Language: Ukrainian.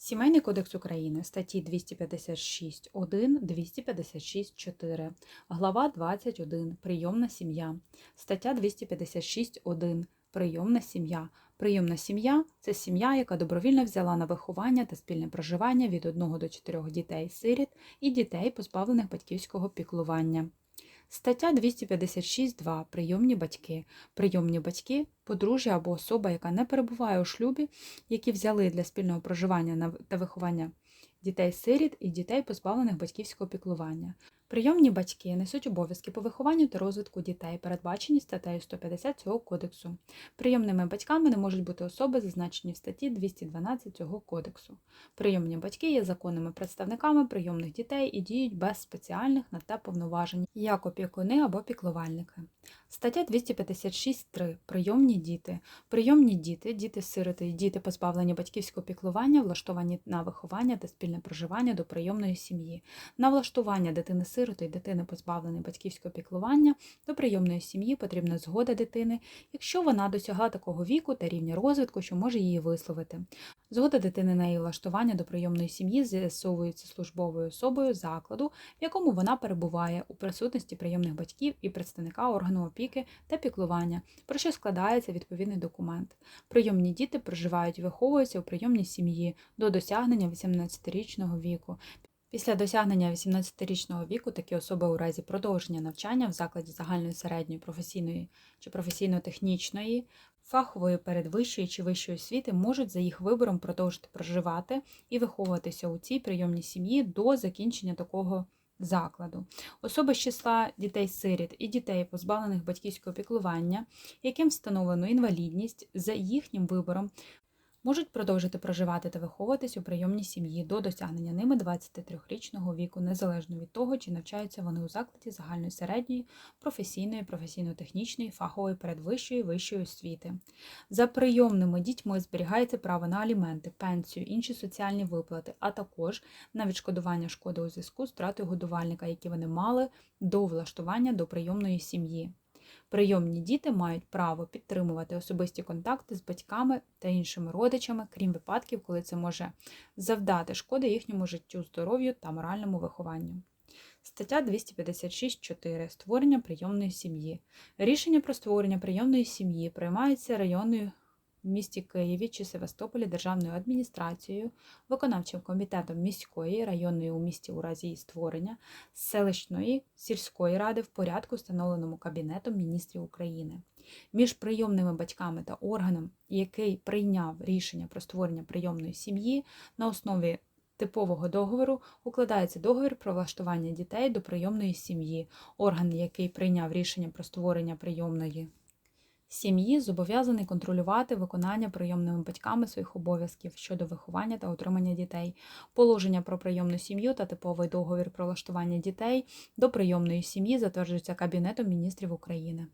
Сімейний кодекс України, статті 256.1, 256.4, глава 21. Прийомна сім'я, стаття 256.1. Прийомна сім'я. Прийомна сім'я це сім'я, яка добровільно взяла на виховання та спільне проживання від 1 до 4 дітей-сиріт і дітей, позбавлених батьківського піклування. Стаття 256.2. Прийомні батьки. Прийомні батьки подружжя або особа, яка не перебуває у шлюбі, які взяли для спільного проживання та виховання дітей-сиріт і дітей, позбавлених батьківського піклування. Прийомні батьки несуть обов'язки по вихованню та розвитку дітей, передбачені статтею 150 цього кодексу. Прийомними батьками не можуть бути особи, зазначені в статті 212 цього кодексу. Прийомні батьки є законними представниками прийомних дітей і діють без спеціальних на те повноважень, як опікуни або піклувальники. Стаття 256.3. Прийомні діти. Прийомні діти, діти-сироти і діти, позбавлені батьківського піклування, влаштовані на виховання та спільне проживання до прийомної сім'ї. На влаштування дитини-сироти і дитини, позбавленої батьківського піклування, до прийомної сім'ї потрібна згода дитини, якщо вона досягла такого віку та рівня розвитку, що може її висловити. Згода дитини на її влаштування до прийомної сім'ї з'ясовується службовою особою закладу, в якому вона перебуває у присутності прийомних батьків і представника органу опіки та піклування, про що складається відповідний документ. Прийомні діти проживають і виховуються у прийомній сім'ї до досягнення 18-річного віку. Після досягнення 18-річного віку такі особи у разі продовження навчання в закладі загальної середньої професійної чи професійно-технічної, фахової передвищої чи вищої освіти можуть за їх вибором продовжити проживати і виховуватися у цій прийомній сім'ї до закінчення такого закладу. Особи з числа дітей-сиріт і дітей, позбавлених батьківського піклування, яким встановлено інвалідність, за їхнім вибором можуть продовжити проживати та виховуватись у прийомній сім'ї до досягнення ними 23-річного віку, незалежно від того, чи навчаються вони у закладі загальної середньої, професійної, професійно-технічної, фахової, передвищої, вищої освіти. За прийомними дітьми зберігається право на аліменти, пенсію, інші соціальні виплати, а також на відшкодування шкоди у зв'язку з втратою годувальника, які вони мали до влаштування до прийомної сім'ї. Прийомні діти мають право підтримувати особисті контакти з батьками та іншими родичами, крім випадків, коли це може завдати шкоди їхньому життю, здоров'ю та моральному вихованню. Стаття 256.4. Створення прийомної сім'ї. Рішення про створення прийомної сім'ї приймається районною в місті Києві чи Севастополі державною адміністрацією, виконавчим комітетом міської, районної у місті у разі її створення, селищної, сільської ради в порядку, встановленому Кабінетом міністрів України. Між прийомними батьками та органом, який прийняв рішення про створення прийомної сім'ї на основі типового договору укладається договір про влаштування дітей до прийомної сім'ї, орган, який прийняв рішення про створення прийомної сім'ї зобов'язаний контролювати виконання прийомними батьками своїх обов'язків щодо виховання та утримання дітей, положення про прийомну сім'ю та типовий договір про влаштування дітей до прийомної сім'ї затверджується Кабінетом міністрів України.